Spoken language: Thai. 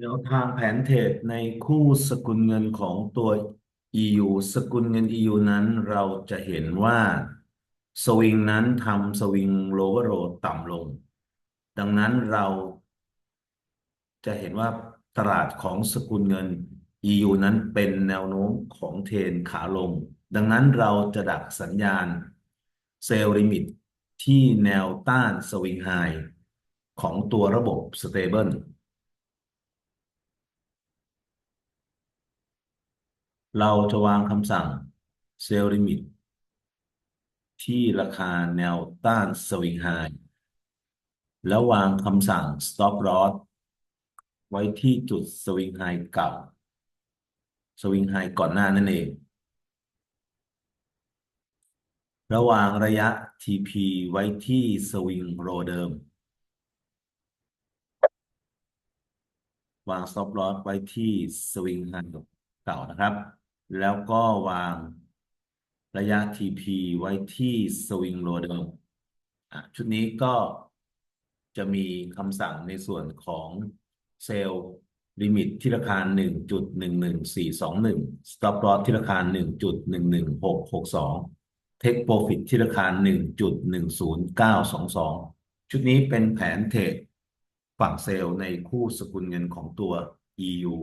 แนวทางแผนเทรดในคู่สกุลเงินของตัว EU สกุลเงิน EU นั้นเราจะเห็นว่าสวิงนั้นทำสวิงโลเวอร์โรต่ำลง ดังนั้นเราจะเห็นว่าตลาดของสกุลเงิน EU นั้นเป็นแนวโน้มของเทรนขาลง ดังนั้นเราจะดักสัญญาณเซลล์ลิมิตที่แนวต้านสวิงไฮของตัวระบบสเตเบิล เราจะวางคำสั่งเซลล์ลิมิตที่ราคาแนวต้านสวิงไฮแล้ววางคำสั่ง stop loss ไว้ที่จุดสวิงไฮเก่าสวิงไฮก่อนหน้านั่นเอง ระหว่างระยะ TP ไว้ที่สวิงโรเดิม วาง stop loss ไว้ที่สวิงไฮเก่านะครับ แล้วก็วางระยะ TP ไว้ที่สวิงโรเดิมชุดนี้ก็จะมีคำสั่งในส่วนของเซลล์ลิมิตที่ราคา 1.11421 stop loss ที่ราคา 1.11662 take profit ที่ราคา 1.10922 ชุดนี้เป็นแผนเทรดฝั่งเซลล์ในคู่สกุลเงินของตัว EU